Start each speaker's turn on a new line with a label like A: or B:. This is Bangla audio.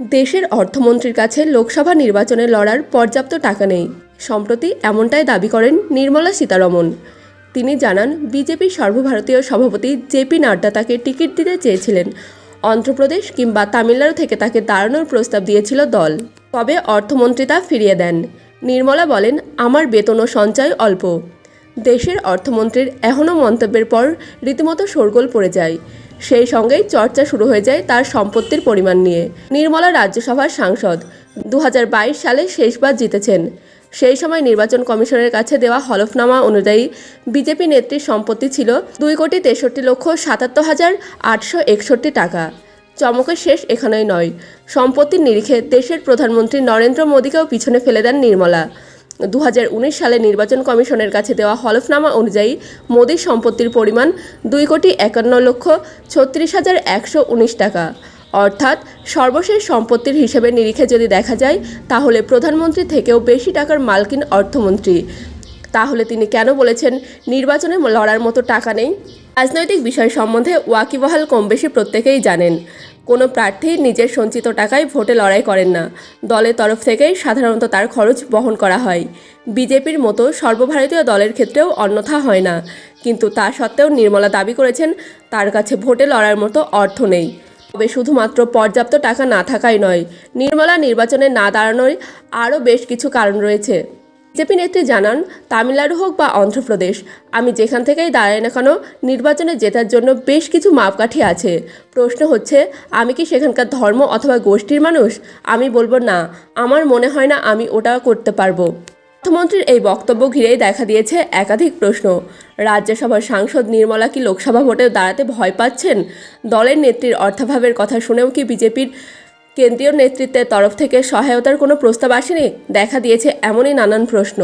A: দেশের অর্থমন্ত্রীর কাছে লোকসভা নির্বাচনে লড়ার পর্যাপ্ত টাকা নেই। সম্প্রতি এমনটাই দাবি করেন নির্মলা সীতারমন। তিনি জানান বিজেপির সর্বভারতীয় সভাপতি জেপি নাড্ডা তাকে টিকিট দিতে চেয়েছিলেন। অন্ধ্রপ্রদেশ কিংবা তামিলনাড়ু থেকে তাকে দাঁড়ানোর প্রস্তাব দিয়েছিল দল। তবে অর্থমন্ত্রী তা ফিরিয়ে দেন। নির্মলা বলেন, আমার বেতন ও সঞ্চয় অল্প। দেশের অর্থমন্ত্রীর এখনও মন্তব্যের পর রীতিমতো শোরগোল পড়ে যায়। সেই সঙ্গেই চর্চা শুরু হয়ে যায় তার সম্পত্তির পরিমাণ নিয়ে। নির্মলা রাজ্যসভার সাংসদ। দু হাজার বাইশ সালে শেষবার জিতেছেন। সেই সময় নির্বাচন কমিশনের কাছে দেওয়া হলফনামা অনুযায়ী বিজেপি নেত্রীর সম্পত্তি ছিল দুই কোটি তেষট্টি লক্ষ সাতাত্তর হাজার আটশো একষট্টি টাকা। চমকের শেষ এখানেই নয়। সম্পত্তির নিরিখে দেশের প্রধানমন্ত্রী নরেন্দ্র মোদীকেও পিছনে ফেলে দেন নির্মলা। দু হাজার উনিশ সালে নির্বাচন কমিশনের কাছে দেওয়া হলফনামা অনুযায়ী মোদীর সম্পত্তির পরিমাণ দুই কোটি একান্ন লক্ষ ছত্রিশ হাজার একশো উনিশ টাকা। অর্থাৎ সর্বশেষ সম্পত্তির হিসেবে নিরিখে যদি দেখা যায়, তাহলে প্রধানমন্ত্রী থেকেও বেশি টাকার মালকিন অর্থমন্ত্রী। তাহলে তিনি কেন বলেছেন নির্বাচনে লড়ার মতো টাকা নেই? রাজনৈতিক বিষয় সম্বন্ধে ওয়াকিবহাল কম বেশি প্রত্যেকেই জানেন। কোনো প্রার্থী নিজের সঞ্চিত টাকায় ভোটে লড়াই করেন না। দলের তরফ থেকেই সাধারণত তার খরচ বহন করা হয়। বিজেপির মতো সর্বভারতীয় দলের ক্ষেত্রেও অন্যথা হয় না। কিন্তু তা সত্ত্বেও নির্মলা দাবি করেছেন, তার কাছে ভোটে লড়ার মতো অর্থ নেই। তবে শুধুমাত্র পর্যাপ্ত টাকা না থাকাই নয়, নির্মলা নির্বাচনে না দাঁড়ানোর আরও বেশ কিছু কারণ রয়েছে। বিজেপি নেত্রী জানান, তামিলনাড়ু হোক বা অন্ধ্রপ্রদেশ, আমি যেখান থেকেই দাঁড়াই না কেন, নির্বাচনে জেতার জন্য বেশ কিছু মাপকাঠি আছে। প্রশ্ন হচ্ছে, আমি কি সেখানকার ধর্ম অথবা গোষ্ঠীর মানুষ? আমি বলব না। আমার মনে হয় না আমি ওটা করতে পারব। অর্থমন্ত্রীর এই বক্তব্য ঘিরেই দেখা দিয়েছে একাধিক প্রশ্ন। রাজ্যসভার সাংসদ নির্মলা কি লোকসভা ভোটে দাঁড়াতে ভয় পাচ্ছেন? দলের নেত্রীর অর্থাভাবের কথা শুনেও কি বিজেপির কেন্দ্রীয় নেতৃত্বের তরফ থেকে সহায়তার কোনো প্রস্তাব আসেনি? দেখা দিয়েছে এমনই নানান প্রশ্ন।